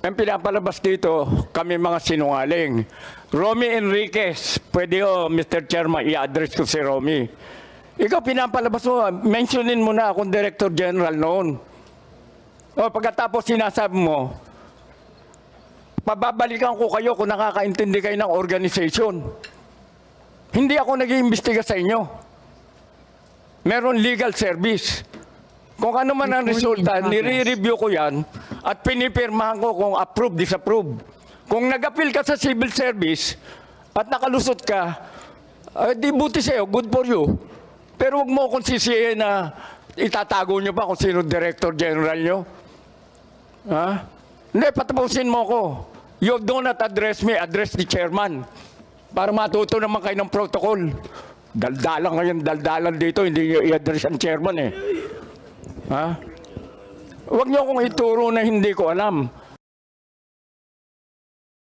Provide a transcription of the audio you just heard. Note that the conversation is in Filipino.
ang pinapalabas dito, kami mga sinungaling. Romy Enriquez, pwede o, Mr. Chairman, i-address ko si Romy. Ikaw pinapalabas mo, mentionin mo na akong Director General noon. O pagkatapos sinasabi mo, pababalikan ko kayo kung nakakaintindi kayo ng organization. Hindi ako nag-iimbestiga sa inyo. Meron legal service. Kung ano man ang resulta, nire-review ko yan at pinipirmahan ko kung approve, disapprove. Kung nag-appeal ka sa civil service at nakalusot ka, eh, di buti sa'yo, good for you. Pero huwag mo akong sisihin na itatago nyo pa kung sino director general nyo. Ha? Hindi, patapusin mo ko. You do not address me, address the chairman. Para matuto naman kayo ng protocol. Daldalan ngayon, daldalan dito, hindi nyo i-address ang chairman eh. Ha? Huwag niyo akong ituro na hindi ko alam.